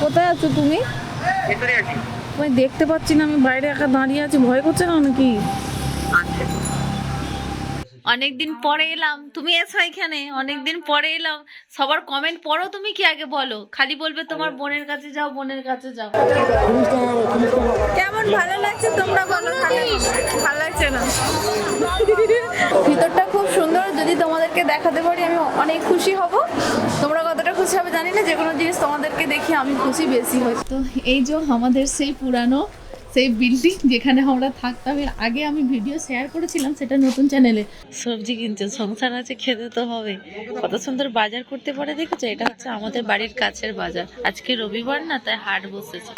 কোথায় আছো তুমি? ভেতরে আছি। তোমায় দেখতে পাচ্ছি না আমি বাইরে একা দাঁড়িয়ে আছি ভয় করছে না নাকি? আচ্ছা। অনেকদিন পরে এলাম। তুমি এসো এখানে অনেকদিন পরে এলাম। সবার কমেন্ট পড়ো তুমি কি আগে বলো। খালি বলবে তোমার বোনের কাছে যাও বোনের কাছে যাও। কেমন ভালো লাগছে তোমরা বলো ভালো লাগছে না। ভিতরটা খুব সুন্দর। যদি তোমাদেরকে দেখাতে পারি আমি অনেক খুশি হব। তোমরা কতটা খুশি হবে জানি না যে কোনো জিনিস তোমাদেরকে দেখি আমি খুশি বেশি হই তো এই যে আমাদের সেই পুরানো সেই বিল্ডিং যেখানে আমরা থাকতাম। এর আগে আমি ভিডিও শেয়ার করেছিলাম সেটা নতুন চ্যানেলে সবজি কিনছে সংসার আছে খেতে তো হবে। কত সুন্দর বাজার করতে পারে দেখেছ? এটা হচ্ছে আমাদের বাড়ির কাছের বাজার। আজকে রবিবার না তাই হাট বসেছে।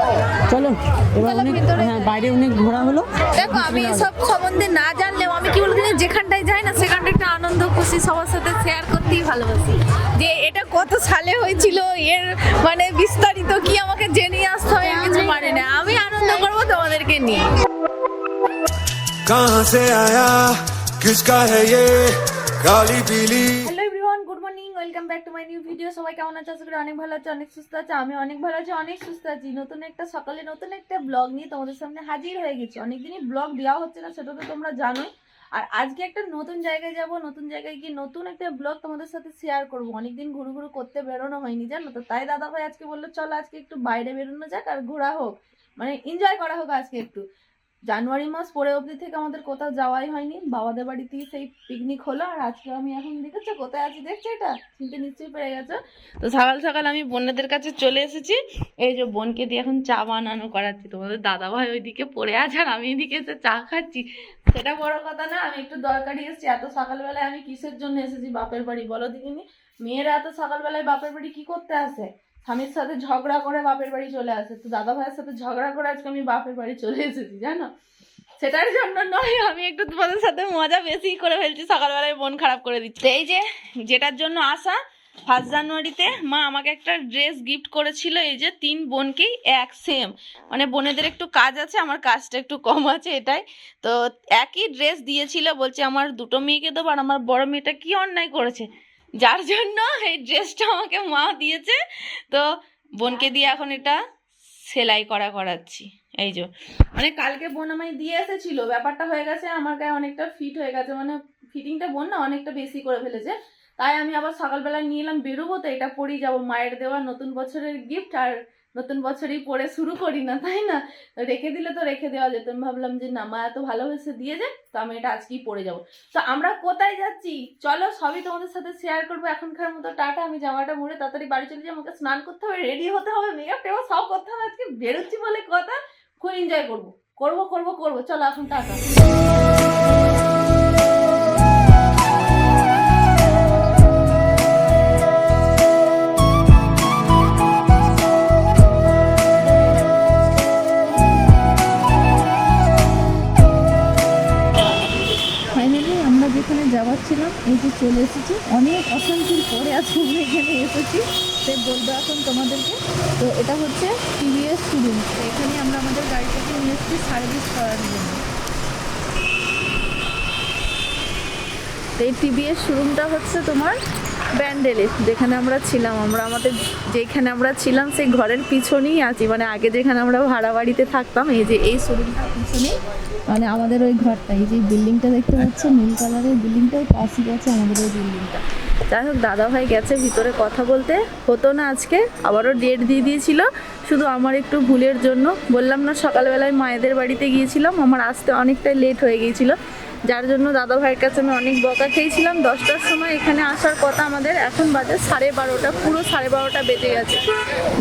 চলো এবার অনেক হ্যাঁ বাইরে অনেক ঘোরা হলো। দেখো আমি সব সম্বন্ধে না জানলেও আমি কি বলতে যেখানটায় যাই না সেখানটা একটা আনন্দ খুশি সবার সাথে শেয়ার করতেই ভালোবাসি। যে এটা কত সালে হয়েছিল এর মানে বিস্তারিত কি আমাকে জেনে আসতে হবে আমি কিছু মানে না। আমি আনন্দ করব তোমাদেরকে নিয়ে कहां से आया किसका है ये काली पीली hello everyone good morning welcome back to my new video সবাই কেমন আছে আশা করি অনেক ভালো আছে অনেক সুস্থ আছে আমি অনেক ভালো আছি অনেক সুস্থ আছি নতুন একটা সকালে নতুন একটা ব্লগ নিয়ে তোমাদের সামনে হাজির হয়ে গেছি অনেকদিনই ব্লগ দেওয়া হচ্ছে না সেটা তো তোমরা জানোই আর আজকে একটা নতুন জায়গায় যাব নতুন জায়গায় গিয়ে নতুন একটা ব্লগ তোমাদের সাথে শেয়ার করবো অনেকদিন ঘুরু ঘুরু করতে বেরোনো হয়নি জানো তো তাই দাদা ভাই আজকে বললো চলো আজকে একটু বাইরে বেরোনো যাক আর ঘোরা হোক মানে এনজয় করা হোক আজকে একটু। জানুয়ারি মাস পরে অবধি থেকে আমাদের কোথাও যাওয়াই হয়নি। বাবাদের বাড়িতেই সেই পিকনিক হলো আর আজকে আমি এখন দেখেছ, কোথায় আছি দেখছ এটা? চিনতে নিশ্চয়ই পেরে গেছো। তো সকাল সকাল আমি বোনেদের কাছে চলে এসেছি। এই যে বোনকে দিয়ে এখন চা বানানো করাচ্ছি। তোমাদের দাদা ভাই ওইদিকে পড়ে আছে আর আমি এদিকে এসে চা খাচ্ছি। সেটা বড় কথা না, আমি একটু দরকারি এসেছি। এত সকালবেলায় আমি কিসের জন্য এসেছি বাপের বাড়ি বলো দিদিনি মেয়েরা এত সকালবেলায় বাপের বাড়ি কি করতে আসে? স্বামীর সাথে ঝগড়া করে বাপের বাড়ি চলে আসে। তো দাদা ভাইয়ের সাথে ঝগড়া করে আজকে আমি বাপের বাড়ি চলে এসেছি, জানো? সেটার জন্য নয়, আমি একটু তোমাদের সাথে মজা বেশি করে ফেলছি। সকালবেলায় মন খারাপ করে দিচ্ছি। এই যে, যেটার জন্য আসা ফার্স্ট জানুয়ারিতে মা আমাকে একটা ড্রেস গিফট করেছিল। এই যে, তিন বোনকেই এক সেম। মানে বোনেদের একটু কাজ আছে, আমার কাজটা একটু কম আছে এটাই। তো একই ড্রেস দিয়েছিল, বলছে, আমার দুটো মেয়েকে দেবো আর আমার বড় মেয়েটা কি অন্যায় করেছে? যার জন্য এই ড্রেসটা আমাকে মা দিয়েছে। তো বোনকে দিয়ে এখন এটা সেলাই করা করাচ্ছি। এই যে। মানে কালকে বোন আমায় দিয়ে এসেছিল, ব্যাপারটা হয়ে গেছে আমার গায়ে অনেকটা ফিট হয়ে গেছে। মানে ফিটিংটা বোন না অনেকটা বেশি করে ফেলেছে। তাই আমি আবার সকালবেলা নিয়ে এলাম, বেরোবো তো এটা পরেই যাব। মায়ের দেওয়া নতুন বছরের গিফট আর নতুন বছরই পরে শুরু করি না, তাই না? রেখে দিলে তো রেখে দেওয়া যেত। আমি ভাবলাম যে, না, মা এত ভালোবেসে দিয়ে যায় তো আমি এটা আজকেই পরে যাব। তো আমরা কোথায় যাচ্ছি? চলো, সবই তোমাদের সাথে শেয়ার করব। এখনকার মতো টাটা, আমি জামাটা মুড়ে তাড়াতাড়ি বাড়ি চলে যাই, আমাকে স্নান করতে হবে রেডি হতে হবে মেকআপ টেকআপ সব করতে হবে, আজকে বেরোচ্ছি বলে কথা, খুব এনজয় করব। করব করব করব। চলো, এখন টাটা। এই যে চলে এসেছি। অনেক অশান্তির পরে আজকে আমরা এখানে এসেছি। সে বলব এখন তোমাদেরকে। তো এটা হচ্ছে টিভিএস শোরুম এখানে আমরা আমাদের গাড়িটাকে নিয়ে এসেছি সার্ভিস করার জন্য। তো এই টিভিএস শোরুমটা হচ্ছে তোমার ব্যান্ডেলে যেখানে আমরা ছিলাম আমরা আমাদের যেখানে আমরা ছিলাম সেই ঘরের পিছনেই আছি। মানে আগে যেখানে আমরা ভাড়া বাড়িতে থাকতাম এই যে এই শোরুমটার পিছনেই মানে আমাদের ওই ঘরটা এই যে বিল্ডিংটা দেখতে পাচ্ছ নীল কালারের বিল্ডিংটাও পাশেই আছে আমাদের ওই বিল্ডিংটা। যাই হোক দাদা ভাই গেছে ভিতরে কথা বলতে। হতো না আজকে আবারও ডেট দিয়ে দিয়েছিল। শুধু আমার একটু ভুলের জন্য। বললাম না সকালবেলায় মায়েদের বাড়িতে গিয়েছিলাম আমার আসতে অনেকটাই লেট হয়ে গিয়েছিল। যার জন্য দাদা ভাইয়ের কাছে আমি অনেক বকা খেয়েছিলাম। দশটার সময় এখানে আসার কথা আমাদের। এখন বাজে সাড়ে বারোটা, পুরো সাড়ে বারোটা বেজে গেছে।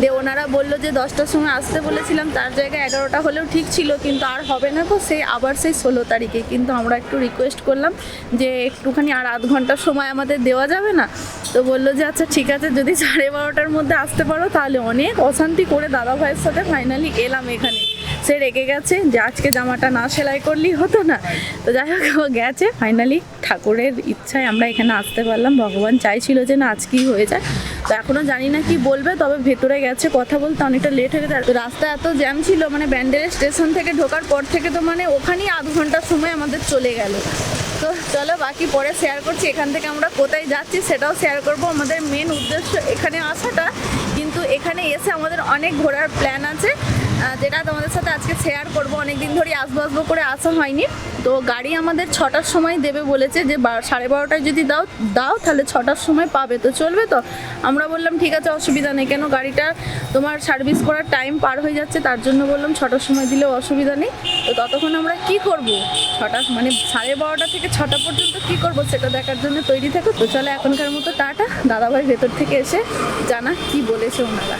দিয়ে ওনারা বলল যে দশটার সময় আসতে বলেছিলাম, তার জায়গায় এগারোটা হলেও ঠিক ছিল, কিন্তু আর হবে না তো সেই আবার সেই ষোলো তারিখে। কিন্তু আমরা একটু রিকোয়েস্ট করলাম যে একটুখানি আর আধ ঘণ্টার সময় আমাদের দেওয়া যাবে না। তো বলল যে আচ্ছা ঠিক আছে, যদি সাড়ে বারোটার মধ্যে আসতে পারো, তাহলে অনেক অশান্তি করে দাদা ভাইয়ের সাথে ফাইনালি এলাম এখানে। সে রেগে গেছে যে, আজকে জামাটা না সেলাই করলেই হতো না। তো যাই হোক গেছে। ফাইনালি ঠাকুরের ইচ্ছায় আমরা এখানে আসতে পারলাম। ভগবান চাইছিল যে না, আজকেই হয়ে যায়। তো এখনও জানি না কি বলবে, তবে ভেতরে গেছে, কথা বলতে অনেকটা লেট হয়ে গেছে। রাস্তা এত জ্যাম ছিল মানে ব্যান্ডেলের স্টেশন থেকে ঢোকার পর থেকে তো মানে ওখানেই আধ ঘণ্টার সময় আমাদের চলে গেল। তো চলো, বাকি পরে শেয়ার করছি, এখান থেকে আমরা কোথায় যাচ্ছি সেটাও শেয়ার করব। আমাদের মেন উদ্দেশ্য এখানে আসাটা, কিন্তু এখানে এসে আমাদের অনেক ঘোরার প্ল্যান আছে। যেটা তোমাদের সাথে আজকে শেয়ার করব অনেক দিন ধরে আসব আসব করে আসা হয়নি। তো গাড়ি আমাদের ছটার সময় দেবে বলেছে যে সাড়ে বারোটায় যদি দাও দাও তাহলে ছটার সময় পাবে। তো চলবে তো? আমরা বললাম, ঠিক আছে, অসুবিধা নেই। কেন গাড়িটা তোমার সার্ভিস করার টাইম পার হয়ে যাচ্ছে, তার জন্য বললাম, ছটার সময় দিলেও অসুবিধা নেই। তো ততক্ষণ আমরা কি করব? ছটা মানে সাড়ে বারোটা থেকে ছটা পর্যন্ত কি করব সেটা দেখার জন্য তৈরি থাকো। তো চলো, এখনকার মতো টাটা। দাদাভাই ভেতর থেকে এসে জানা কি বলেছে ওনারা।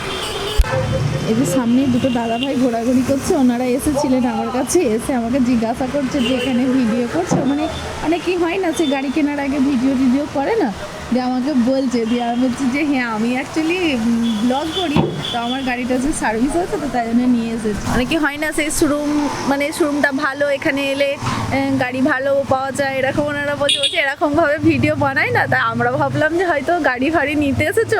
এই যে সামনে দুটো দাদা ভাই ঘোরাঘুরি করছে, ওনারা এসেছিলেন আমার কাছে, এসে আমাকে জিজ্ঞাসা করছে যে এখানে ভিডিও করছে। মানে অনেকেই হয় না, সে গাড়ি কেনার আগে ভিডিও টিডিও করে না? যে আমাকে বলছে, দিয়ে আমি বলছি যে হ্যাঁ আমি অ্যাকচুয়ালি ব্লগ করি, তো আমার গাড়িটা যে সার্ভিস আছে তো তাই জন্য নিয়ে এসেছি। অনেকে হয় না, সেই শোরুম মানে শোরুমটা ভালো, এখানে এলে গাড়ি ভালো পাওয়া যায়, এরকম ওনারা বলছে বলছে এরকমভাবে ভিডিও বানায় না। তাই আমরা ভাবলাম যে, হয়তো গাড়ি ফাড়ি নিতে এসেছ?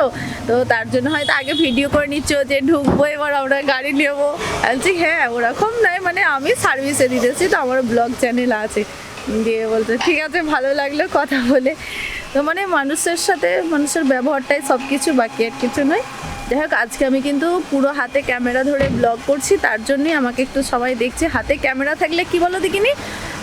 তো তার জন্য হয়তো আগে ভিডিও করে নিচ্ছ যে, ঢুকবো এবার আমরা গাড়ি নেব। বলছি হ্যাঁ ওরকম নয় মানে আমি সার্ভিসে দিতেছি, তো আমার ব্লগ চ্যানেল আছে। দিয়ে বলতে ঠিক আছে, ভালো লাগল কথা বলে। তো মানে মানুষের সাথে, মানুষের ব্যবহারটাই সব কিছু বাকি, আর কিছু নয়। যাই হোক, আজকে আমি কিন্তু পুরো হাতে ক্যামেরা ধরে ব্লগ করছি, তার জন্যই আমাকে একটু সবাই দেখছে। হাতে ক্যামেরা থাকলে কি বলো দেখিনি?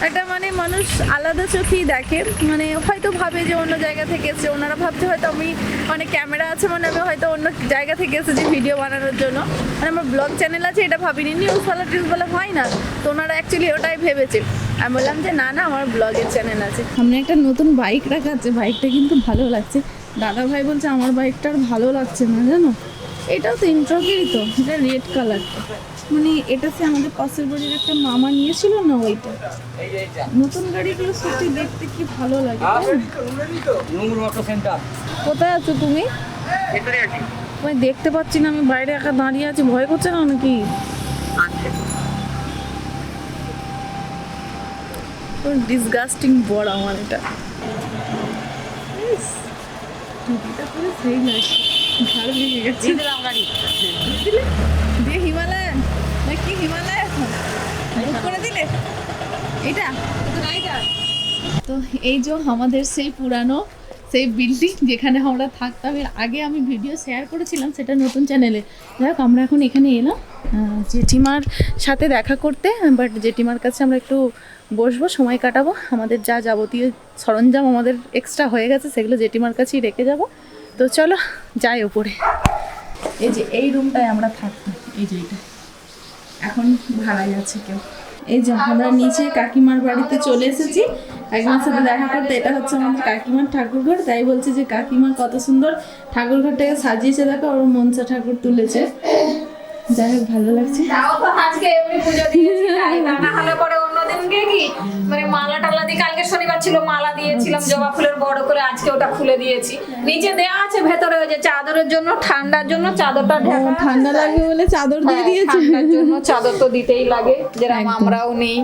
একটা মানে মানুষ আলাদা চোখেই দেখে। মানে হয়তো ভাবে যে অন্য জায়গা থেকে এসেছে, ওনারা ভাবছে হয়তো আমি মানে ক্যামেরা আছে মানে আমি হয়তো অন্য জায়গা থেকে এসেছি ভিডিও বানানোর জন্য। মানে আমার ব্লগ চ্যানেল আছে, এটা ভাবিনি। নিউজওয়ালা টিউজওয়ালা হয় না। তো ওনারা অ্যাকচুয়ালি ওটাই ভেবেছে। আমি বললাম যে না না আমার ব্লগের চ্যানেল আছে। সামনে একটা নতুন বাইক রাখা আছে বাইকটা কিন্তু ভালো লাগছে। দাদা ভাই বলছে আমার বাইকটা আর ভালো লাগছে না জানো? এটাও তো ইন্ট্রোগেরই তো এটা রেড কালার মানে এটা সে আমাদের পাশের বাড়ির একটা মামা নিয়েছিল না ওইটা? নতুন গাড়িগুলো সত্যি দেখতে কি ভালো লাগে কোথায় আছো তুমি? ভেতরে আছি। আমি দেখতে পাচ্ছি না আমি বাইরে একা দাঁড়িয়ে আছি ভয় করছে না নাকি? ডিসগাস্টিং বড় আমার এটা। ইস, টুপিটা পরে সেই লাগছে ঘাড় ভেঙে গেছে। দিলে? দিয়ে হিমালয়ান? না কি হিমালয় এখন বুক করে দিলে? এটা? তো এই যে আমাদের সেই পুরানো সেই বিল্ডিং যেখানে আমরা থাকতাম, এর আগে আমি ভিডিও শেয়ার করেছিলাম সেটা নতুন চ্যানেলে যাই হোক, আমরা এখন এখানে এলাম। জেঠিমার সাথে দেখা করতে বাট জেঠিমার কাছে আমরা একটু বসবো, সময় কাটাবো। আমাদের যা যাবতীয় সরঞ্জাম আমাদের এক্সট্রা হয়ে গেছে, সেগুলো জেঠিমার কাছেই রেখে যাব। তো চলো, যাই ওপরে এই যে, এই রুমটায় আমরা থাকতাম। এই যে এখন ভাড়াই আছে কেউ। এই যে আমরা নিচে কাকিমার বাড়িতে চলে এসেছি। কাকিমার সাথে দেখা করতে, এটা হচ্ছে আমাদের কাকিমার ঠাকুরঘর। তাই বলছে যে কাকিমা কত সুন্দর ঠাকুরঘরটাকে সাজিয়েছে দেখো ওর মনসা ঠাকুর তুলেছে। যাই হোক, ভালো লাগছে। পরে কি? মানে মালা টালা দিয়ে কালকে শনিবার ছিল মালা দিয়েছিলাম জবা ফুলের বড় করে আজকে ওটা খুলে দিয়েছি। নিচে দেওয়া আছে ভেতরে ওই যে চাদরের জন্য ঠান্ডার জন্য চাদরটা ঢাকা ঠান্ডা লাগবে বলে চাদর দিয়ে হ্যাঁ, দিয়েছে। ঠান্ডার জন্য চাদর তো দিতেই লাগে যেরকম। আমরাও নেই।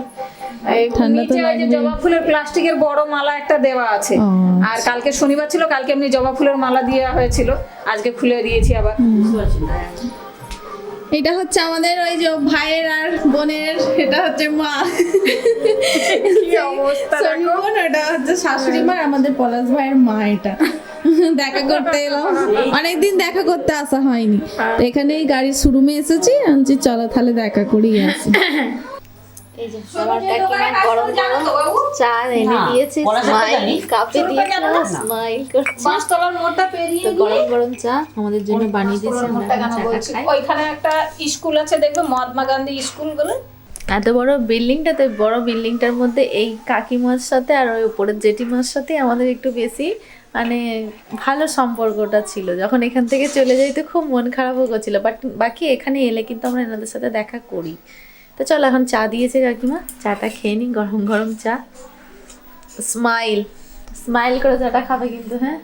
জবা ফুলের প্লাস্টিকের বড় মালা একটা দেওয়া আছে। আর কালকে শনিবার ছিল কালকে এমনি জবা ফুলের মালা দেওয়া হয়েছিল আজকে খুলে দিয়েছি আবার। এটা হচ্ছে আমাদের ওই যে ভাইয়ের আর বোনের এটা হচ্ছে মা। বোন, এটা হচ্ছে শাশুড়ি মা আমাদের পলাশ ভাইয়ের মা এটা। দেখা করতে এলাম। অনেকদিন দেখা করতে আসা হয়নি। তো এখানে গাড়ির শোরুমে এসেছি আমি চলো তাহলে দেখা করি আসি। এই যে আমার কাকিমা গরম গরম চা এনে দিয়েছে স্মাইল কাপে দিয়েছে স্মাইল করছে। পাঁচতলার মোড়টা পেরিয়ে তো গরম গরম চা আমাদের জন্য বানিয়ে দিয়েছে আমরা এখন কেন চাটা বলছি? খাই। ওইখানে একটা স্কুল আছে দেখবে মহাত্মা গান্ধী স্কুল বলে। এত বড় বিল্ডিংটাতে বড় বিল্ডিংটার মধ্যে এই কাকিমার সাথে আর ওই উপরের জেঠিমার সাথে আমাদের একটু বেশি মানে ভালো সম্পর্কটা ছিল। যখন এখান থেকে চলে যাই তো খুব মন খারাপও করছিল বাট বাকি এখানে এলে কিন্তু আমরা এনাদের সাথে দেখা করি। তো চলো এখন চা দিয়েছে কাকিমা। চাটা খেয়ে নিই গরম গরম চা। স্মাইল স্মাইল করে চাটা খাবে কিন্তু হ্যাঁ?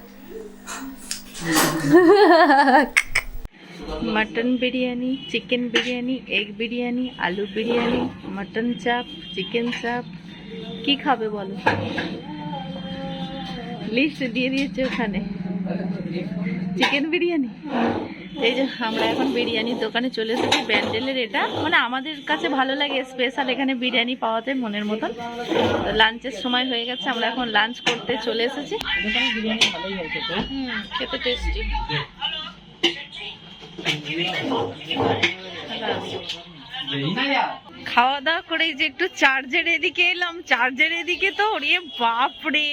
Mutton biryani chicken biryani egg biryani, আলু বিরিয়ানি মটন চাপ চিকেন চাপ কি খাবে বলো? লিস্ট দিয়ে দিয়েছে ওখানে। চিকেন বিরিয়ানি? এই যে আমরা এখন বিরিয়ানির দোকানে চলে এসেছি ব্যান্ডেলের এটা। মানে আমাদের কাছে ভালো লাগে স্পেশাল এখানে বিরিয়ানি পাওয়া যায় মনের মতন। লাঞ্চের সময় হয়ে গেছে আমরা এখন লাঞ্চ করতে চলে এসেছি। খেতে টেস্টি খাওয়া দাওয়া করে যে একটু চার্জের এদিকে এলাম চার্জের এদিকে তো, ওরে বাপরে!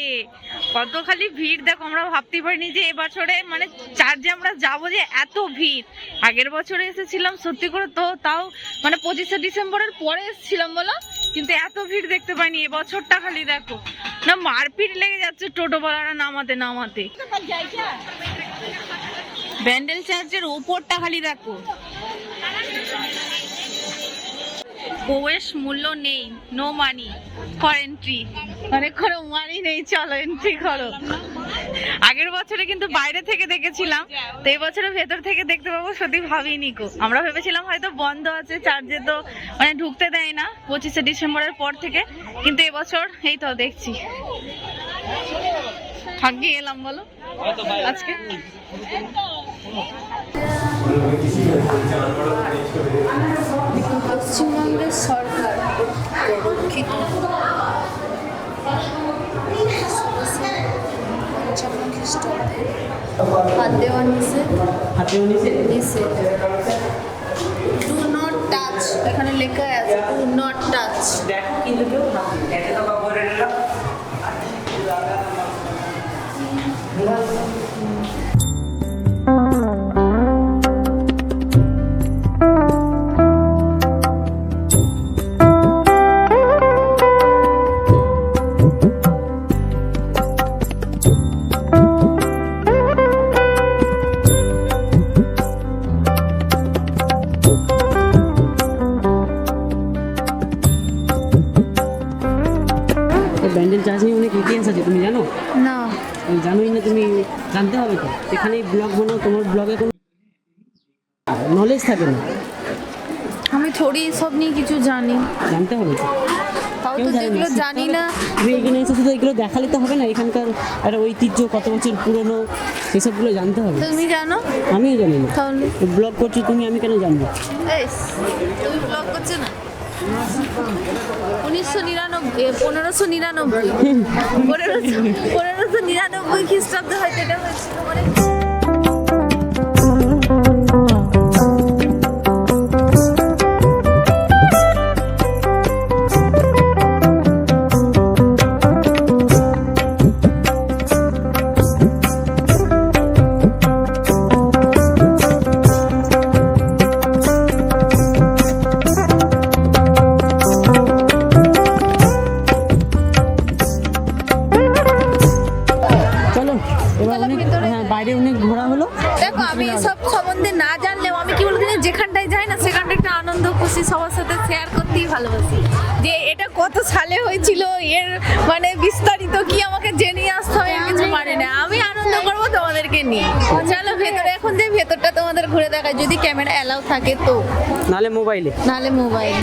কত খালি ভিড়, দেখো আমরা ভাবতে পারিনি যে এবছরে মানে চার্জে আমরা যাব যে এত ভিড়। আগের বছরে এসেছিলাম, সত্যি করে তো তাও মানে পঁচিশে ডিসেম্বরের পরে এসেছিলাম বলো, কিন্তু এত ভিড় দেখতে পাইনি এবছরটা খালি দেখো। না, মারপিট লেগে যাচ্ছে টোটোওয়ালারা নামাতে নামাতে। ব্যান্ডেল চার্জের ওপরটা খালি দেখো। প্রবেশ মূল্য নেই নো মানি ফর এন্ট্রি মানে কোনো মানি নেই, চলো এন্ট্রি করো। আগের বছরে কিন্তু বাইরে থেকে দেখেছিলাম, তো এই বছরে ভেতর থেকে দেখতে পাবো, সত্যি ভাবিনি কো আমরা ভেবেছিলাম হয়তো বন্ধ আছে চার্জে তো মানে ঢুকতে দেয় না, পঁচিশে ডিসেম্বরের পর থেকে, কিন্তু এবছর এই তো দেখছি। ভাগ্যে এলাম, বলো। আজকে? পশ্চিমবঙ্গের সরকার রক্ষিত পঞ্চান্ন খ্রিস্টাব্দে হাত দেওয়া নিষেধ নিচে নিষেধ ডু নট টাচ এখানে লেখা আছে ডু নট টাচ দেখো কিন্তু কেউ নলেজ থাকে না। আমি থোড়ি সব নিয়ে কিছু জানি। জানতে হবে তাও তো যেগুলো জানি না। তুমি এখানে এসে শুধু এগুলো দেখালে তো হবে না এখানকার একটা ঐতিহ্য কত বছর পুরনো এসবগুলো জানতে হবে। তুমি জানো? আমিও জানি না। তাহলে? ব্লগ করছ তুমি আমি কেন জানব? তুমি ব্লগ করছ না? উনিশশো নিরানব্বই পনেরোশো নিরানব্বই। পনেরোশো পনেরোশো নিরানব্বই খ্রিস্টাব্দে হয়তো এটা হয়েছিল মানে ক্যামেরা অ্যালাউ থাকে তো। নালে মোবাইলে। নাহলে মোবাইল।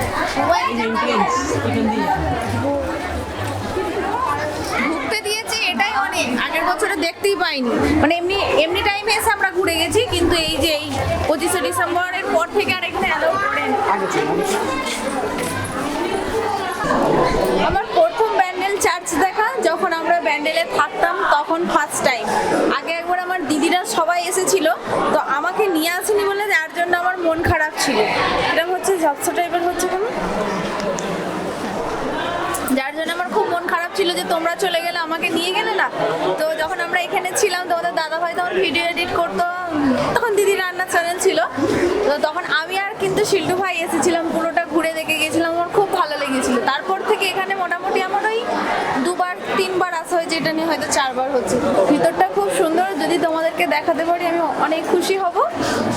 ঢুকতে দিয়েছে এটাই অনেক। আগের বছরে দেখতেই পাইনি। মানে এমনি এমনি টাইমে এসে আমরা ঘুরে গেছি কিন্তু এই যে এই পঁচিশে ডিসেম্বরের পর থেকে আর এখানে অ্যালাউ করেন। আমার প্রথম ব্যান্ডেল চার্চ দেখা যখন আমরা ব্যান্ডেলে থাকতাম তখন ফার্স্ট টাইম আগে একবার আমার দিদিরা সবাই এসেছিল, তো আমাকে নিয়ে আসেনি বলে যার জন্য আমার মন খারাপ ছিল। এরকম হচ্ছে, ঝাপসা টাইপের হচ্ছে কেন? যার জন্য আমার খুব মন খারাপ ছিল যে তোমরা চলে গেলে আমাকে নিয়ে গেলে না? তো যখন আমরা এখানে ছিলাম তোমাদের দাদা ভাই তখন ভিডিও এডিট করতো, তখন দিদি রান্নার চ্যানেল ছিল। তো তখন আমি আর কিন্তু শিল্টু ভাই এসেছিলাম, পুরোটা ঘুরে দেখে গেছিলাম আমার খুব ভালো লেগেছিল। তারপর থেকে এখানে মোটামুটি তিনবার আসা হয়েছে, এটা নিয়ে হয়তো চারবার হচ্ছে। ভিতরটা খুব সুন্দর, যদি তোমাদেরকে দেখাতে পারি আমি অনেক খুশি হব।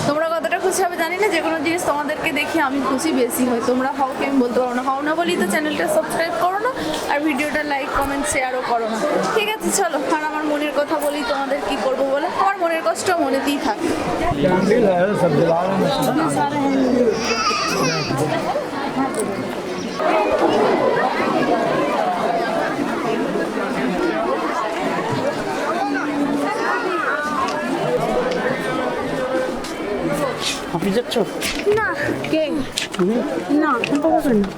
তোমরা কতটা খুশি হবে জানি না, যে কোনো জিনিস তোমাদেরকে দেখি আমি খুশি বেশি হয়। তোমরা হও কি আমি বলতে পারো না, হও না বলি তো চ্যানেলটা সাবস্ক্রাইব করো না, আর ভিডিওটা লাইক কমেন্ট শেয়ারও করো না। ঠিক আছে, চলো, আর আমার মনের কথা বলি, তোমাদের কি করব বলে? আমার মনের কষ্ট মনেতেই থাকে। অফিস যাচ্ছ? না। কে? তুমি? না পারবে না।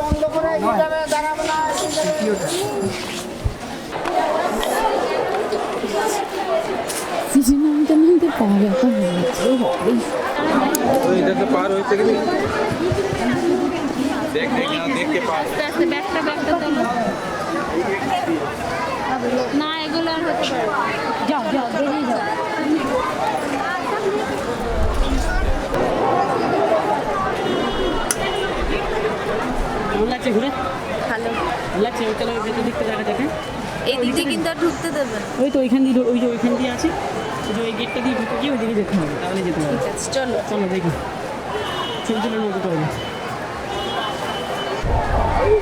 বন্ধ করে দাঁড়াবে না সিজনটা নিতে পারে তো এটা তো পার হয়েছে কি? আস্তে আস্তে ব্যাগটা ব্যাগটা না এগুলো আর হতে পারে যাও যাও বেরিয়ে যাও ঘুরে ভালো লাগছে ওই চলো ভেতর দিকটা এই দিক কিন্তু ওই তো ওইখান দিয়ে ওই ওইখান দিয়ে আছে যে ওই গেটটা দিয়ে ওইদিকে যেতে হবে তাহলে ঠিক আছে চলো চলো দেখি ছবি তুলে করব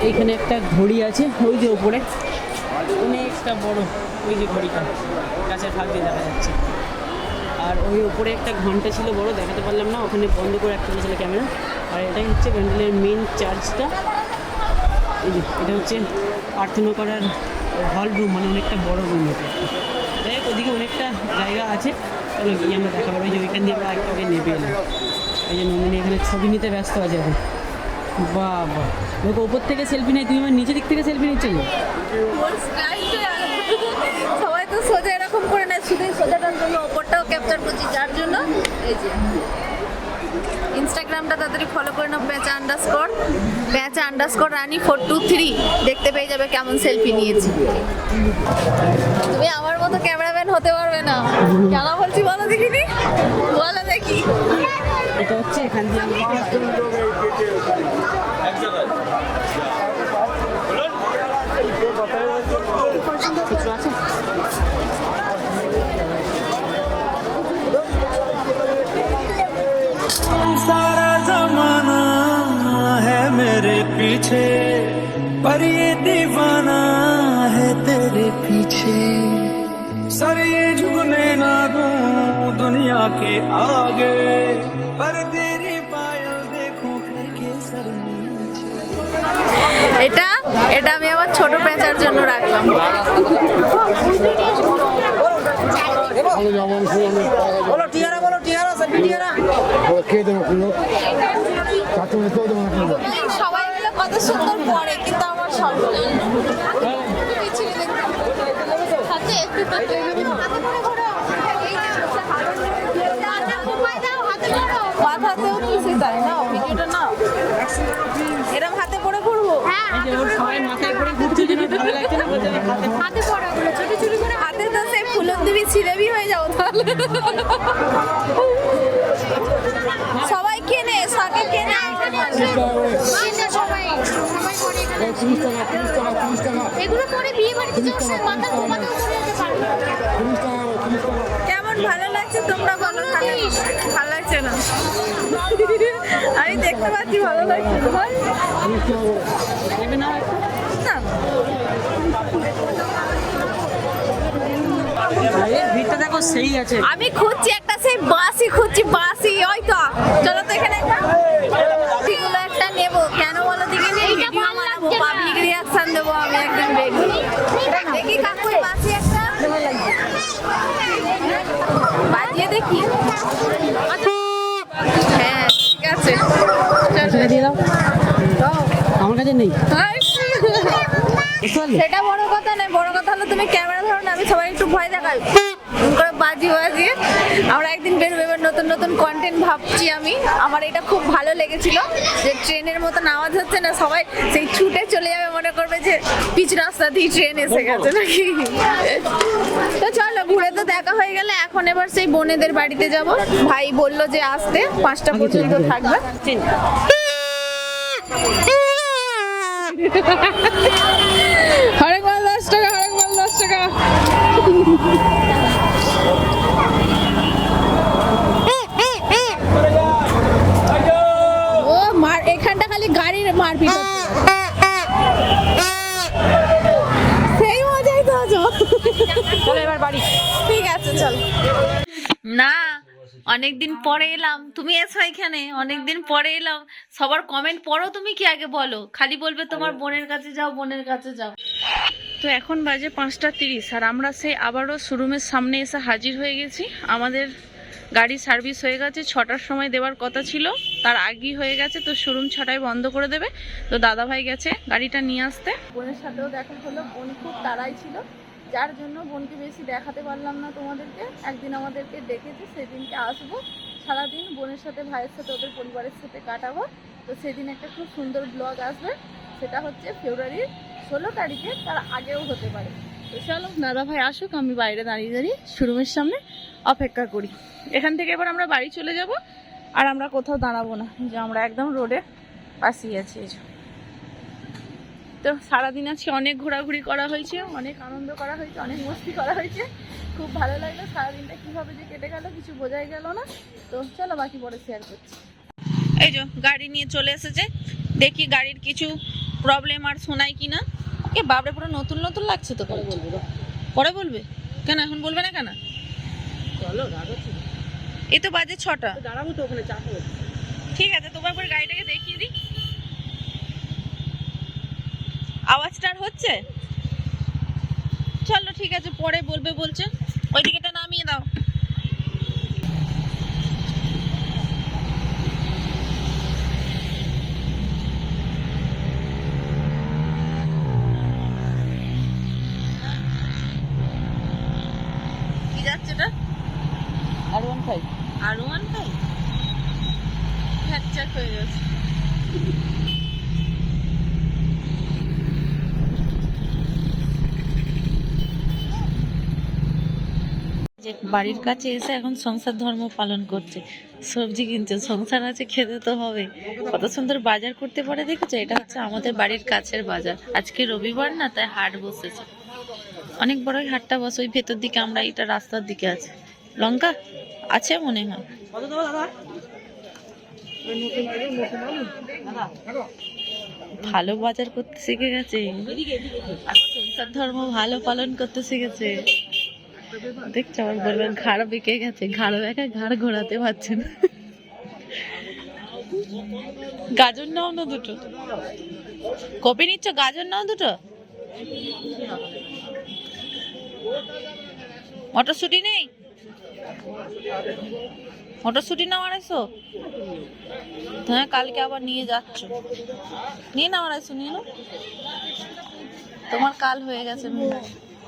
এইখানে একটা ঘড়ি আছে, ওই যে ওপরে অনেকটা বড় ওই যে ঘড়িটা, গাছের ফাঁক দিয়ে দেখা যাচ্ছে। আর ওই ওপরে একটা ঘণ্টা ছিল বড়, দেখাতে পারলাম না, ওখানে বন্ধ করে একটা ছিল ক্যামেরা। আর এটাই হচ্ছে ব্যান্ডেলের মেন চার্জটা এই যে, এটা হচ্ছে প্রার্থনা করার হল রুম মানে অনেকটা বড় রুম এটা। হোক, ওদিকে অনেকটা জায়গা আছে। চলো গিয়ে আমরা দেখা পাবো ওই যে ওইখান দিয়ে আমরা আগে নেবে এলাম এই যে নন্দিনী এখানে ছবি নিতে ব্যস্ত আছে এখন। বাহ দেখো ওপর থেকে সেলফি নেই, তুমি আমার নিচে দিক থেকে সেলফি নিচ্ছ সবাই তো সোজা এরকম করে নেয়, শুধু সোজাটার জন্য, ওপরটাও ক্যাপচার করছি, যার জন্য, এই যে। ইনস্টাগ্রামটা তাড়াতাড়ি ফলো করে নাও প্যাচা আন্ডারস্কোর প্যাচা আন্ডারস্কোর রানি ফোর টু থ্রি দেখতে পেয়ে যাবে কেমন সেলফি নিয়েছি। তুমি আমার মতো ক্যামেরাম্যান হতে পারবে না। কেন বলছি বলো দেখিনি? বলো দেখি। এটা হচ্ছে এখান দিয়ে सारा जमाना है मेरे पीछे पर ये दीवाना है तेरे पीछे सर ये झुकने ना दूं दुनिया के आगे पर तेरी पायल देखूं करके सर नीचे এটা এটা আমি আমার ছোট পেঁচার জন্য রাখলাম সবাই মিলে কত সুন্দর পড়ে কিন্তু আমার সর্বনাশ হাতে মাথাতেও কিছু তাই না ভিডিওটা না। এরম হাতে করে ঘুরবো? এই যে সবাই মাথায় করে ঘুরছে জন্য ভালো লাগছে না সবাই কেনে সাকে কেনে। সবাই সবাই পরে এখানে এগুলো পরে বিয়ে বাড়িতে মাথা ঘুমাতেও পরে কেমন ভালো লাগছে তোমরা বলো ভালো লাগছে। না? আমি দেখতে পাচ্ছি ভালো লাগছে তোমার। না। সেই আছে। আমি খুঁজছি একটা সেই বাসি খুঁজছি বাসি ওই তো। চলো তো এখানে একটা একটা নেব। কেন বলো এইটা ভালো বানাবো পাবলিক রিয়াকশন দেবো আমি একদিন দেখি দেখি কাকুর বাসি একটা। বাজিয়ে দেখি। হ্যাঁ ঠিক আছে। সেটা দিয়ে দাও। আমার কাছে নেই। সেটা বড় কথা নয় বড় কথা হলো তুমি ক্যামেরা ধরো না আমি সবাই একটু ভয় দেখাই। করে বাজি বাজিয়ে আমরা একদিন বেরোবো এবার নতুন নতুন কন্টেন্ট ভাবছি আমি। আমার এটা খুব ভালো লেগেছিল যে ট্রেনের মতন আওয়াজ হচ্ছে না সবাই সেই ছুটে চলে যাবে মনে করবে যে পিচ রাস্তা দিয়ে ট্রেন এসে গেছে নাকি? তো চলো ঘুরে তো দেখা হয়ে গেলে এখন এবার সেই বোনেদের বাড়িতে যাব। ভাই বলল যে আসতে পাঁচটা পর্যন্ত থাকবে। হরেক মাল দশ টাকা হরেক মাল দশ টাকা ও মার এখানটা খালি গাড়ির মারপিট হচ্ছে। সেই মজাই তো আছো চলো এবার বাড়ি ঠিক আছে চল। না অনেকদিন পরে এলাম। তুমি এসো এখানে অনেকদিন পরে এলাম। সবার কমেন্ট পড়ো তুমি কি আগে বলো। খালি বলবে তোমার বোনের কাছে যাও বোনের কাছে যাও। তো এখন বাজে পাঁচটা তিরিশ আর আমরা সেই আবারও শোরুমের সামনে এসে হাজির হয়ে গেছি। আমাদের গাড়ির সার্ভিস হয়ে গেছে ছটার সময় দেওয়ার কথা ছিল। তার আগেই হয়ে গেছে তো শোরুম ছটায় বন্ধ করে দেবে। তো দাদাভাই গেছে গাড়িটা নিয়ে আসতে। বোনের সাথেও দেখা হলো বোন খুব তাড়াই ছিল। যার জন্য বোনকে বেশি দেখাতে পারলাম না তোমাদেরকে। একদিন আমাদেরকে ডেকেছে, সেদিনকে আসব। সারাদিন বোনের সাথে, ভাইয়ের সাথে, ওদের পরিবারের সাথে কাটাবো। তো সেদিন একটা খুব সুন্দর ব্লগ আসবে। সেটা হচ্ছে ফেব্রুয়ারির ষোলো তারিখে, তার আগেও হতে পারে। তো চলো, দাদা ভাই আসুক, আমি বাইরে দাঁড়িয়ে দাঁড়িয়ে শোরুমের সামনে অপেক্ষা করি। এখান থেকে এবার আমরা বাড়ি চলে যাব, আর আমরা কোথাও দাঁড়াবো না, যে আমরা একদম রোডে পাশেই আছি, এই। তো সারাদিন আজকে অনেক ঘোরাঘুরি করা হয়েছে অনেক আনন্দ করা হয়েছে অনেক মস্তি করা হয়েছে। খুব ভালো লাগল সারাদিনটা কীভাবে যে কেটে গেল কিছু বোঝাই গেল না। তো চলো বাকি পরে শেয়ার করছি। এই যে গাড়ি নিয়ে চলে এসেছে দেখি গাড়ির কিছু প্রবলেম আর শোনাই কিনা। এ বাবরে পুরো নতুন নতুন লাগছে তো পরে বলবে পরে বলবে? কেন এখন বলবে না কেন? চলো এই তো বাজে ছটা। দাঁড়াবো তো ওখানে ঠিক আছে তোমার পরে গাড়িটাকে দেখিয়ে দিই। আওয়াজটা আর হচ্ছে? চলো ঠিক আছে পরে বলবে বলছে। ওই দিকেটা নামিয়ে দাও কি যাচ্ছে এটা আর ওয়ান ফাইভ আর ওয়ান ফাইভ ফ্র্যাকচার হয়ে গেছে যে বাড়ির কাছে এসে এখন সংসার ধর্ম পালন করছে। সবজি কিনছে, সংসার আছে, খেতে তো হবে। কত সুন্দর বাজার করতে পারে, দেখেছ? এটা হচ্ছে আমাদের বাড়ির কাছের বাজার। আজকে রবিবার না, তাই হাট বসেছে। অনেক বড় হাটটা বসে, ওই ভেতর দিকে আমরা এটা রাস্তার দিকে আছে। লঙ্কা? আছে মনে হয়। ভালো বাজার করতে শিখে গেছে। আর সংসার ধর্ম ভালো পালন করতে শিখেছে। দেখছ, আমার বলবে ঘাড় বেঁকে গেছে, ঘাড় বেঁকে ঘাড় ঘোরাতে পারছে না। গাজর নাও না দুটো? কপি নিচ্ছ, গাজর নাও দুটো? মটরশুটি নেই? মটরশুটি নাও আড়াইশো? হ্যাঁ কালকে আবার নিয়ে যাচ্ছ। নিয়ে নাও আড়াইশো, নিয়ে তোমার কাল হয়ে গেছে।